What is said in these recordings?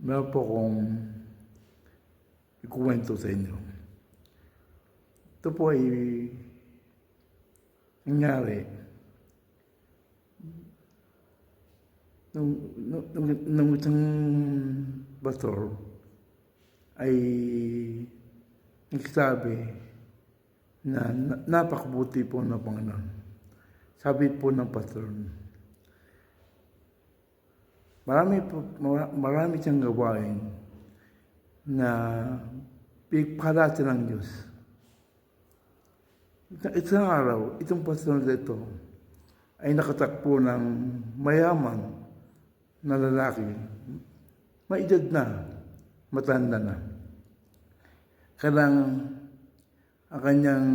meron po akong ikuwento sa inyo. Ito po ay nangyari nung, nung, nung, nung isang pastor ay nagsabi na, na napakabuti po ng Panginoon. Sabi po ng pastor, marami marami siyang gawain na pigparati ng Diyos. Isang- araw, itong pastor na ito ay nakatakpo ng mayaman na lalaki. May na, matanda na. Kailang ang kanyang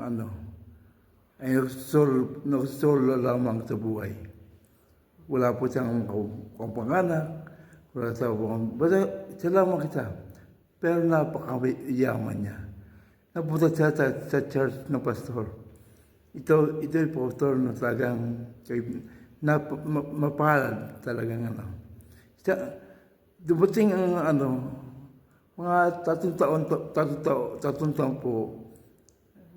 ano, ay nagsol, nagsolo lamang sa buhay. Wala po siyang kampanganak, wala sa Basta siya lamang kita. Pero napakayaman niya. Napunta siya sa, sa church ng pastor. Ito, ito yung pastor na talagang kay- na, ma, mapalad talagang ano. Siya, dumating ang ano, mga tatlong taon, tatlong taon, tatlong taon po,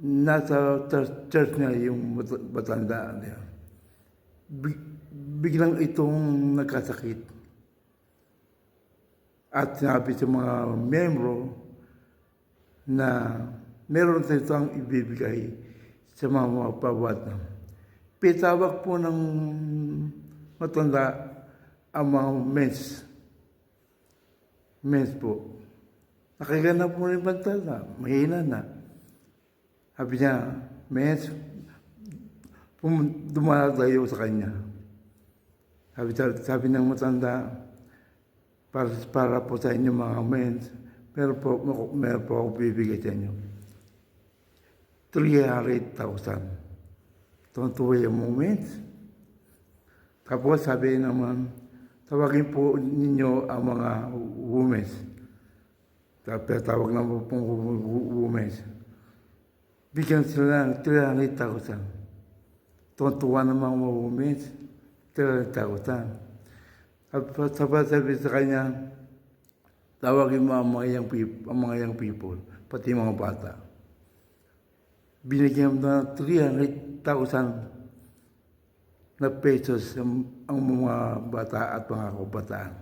nasa church, church niya yung mat- matanda niya. Bi- biglang itong nagkasakit. At sinabi sa mga membro na meron sa itong ibibigay sa mga mapabata. Pitawag po ng matanda ang mga mens. Mens po. Nakagana po rin matanda. Mahina na. Sabi niya, mens, dumalayo sa kanya. Sabi, sabi ng matanda, para, para po sa inyo mga mens, meron po, meron po ako bibigay sa inyo. 300,000. Tuntuwa yung moments. Tapos sabi naman, tawagin po ninyo ang mga women. Tapos tawag na po pong women. Bigyan sila ng 300,000. Tuntuwa ng mga women, 300,000. Tapos sabi sabi sa kanya, tawagin mo ang mga young people, ang mga young people pati mga bata. Binigyan na 300,000 na pesos ang, ang mga bata at mga kabataan.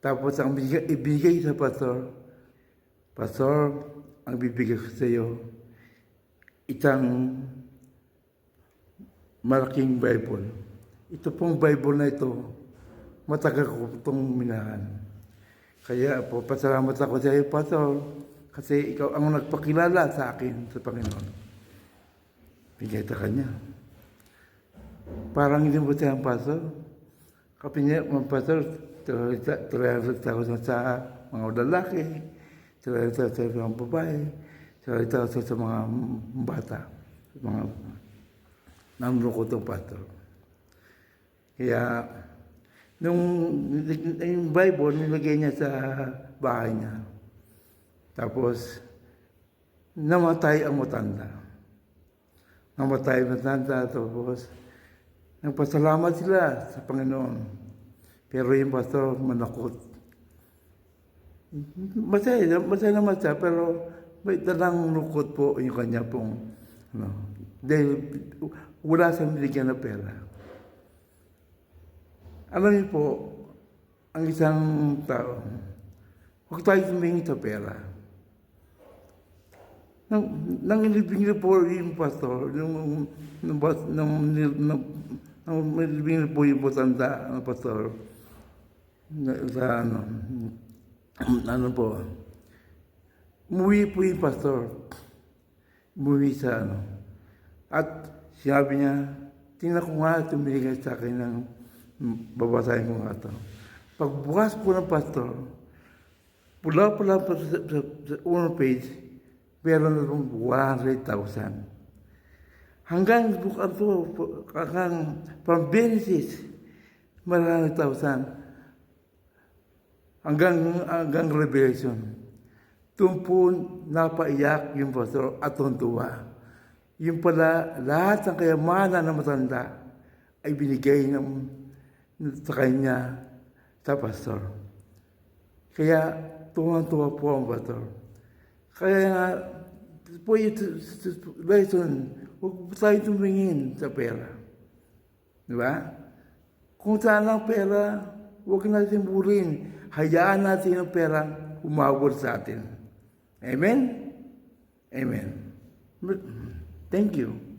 Tapos ang bigay, ibigay sa pastor, Pastor, ang bibigay ko sa iyo, isang malaking Bible. Ito pong Bible na ito, matagal ko itong minahan. Kaya po, pasalamat ako sa iyo, Pastor, kasi ikaw ang nagpakilala sa akin sa Panginoon. Bigay sa kanya. Parang hindi mo siya ang Pastor. Kapi niya, mga Pastor, talaga sa mga lalaki, talaga sa mga babae, talaga sa mga bata, mga namuno ko itong Pastor. Kaya, nung yung Bible, nilagay niya sa bahay niya. Tapos, namatay ang matanda. Namatay ang matanda, tapos, nagpasalamat sila sa Panginoon. Pero yung pastor, manakot. Masaya, masaya naman siya, pero may talang lukot po yung kanya pong, ano, dahil wala siyang binigyan ng pera. Alam niyo po, ang isang tao, huwag tayo tumingin sa pera. Nang, nang ilibing niyo po yung pastor, yung, nang, nang, nang, nang ilibing niyo po yung matanda ng pastor, na, sa ano, ano po, umuwi po yung pastor, umuwi sa ano, at sinabi niya, tingnan ko nga tumigil sa akin ng babasahin ko nga ito. Pagbukas po ng pastor, pula-pula pa sa, sa, sa unang page, meron na itong 100,000. Hanggang bukas po, hanggang from Genesis, marami thousand. Hanggang, hanggang Revelation. Po napaiyak yung pastor at tuntua. Yung pala, lahat ng kayamanan ng matanda ay binigay ng, sa kanya sa pastor. Kaya tuwang-tuwa po ang pastor. Kaya nga, po ito, lesson, huwag po tayo tumingin sa pera. Di ba? Kung saan ang pera, huwag natin burin. Hayaan natin ang pera umabot sa atin. Amen? Amen. Thank you.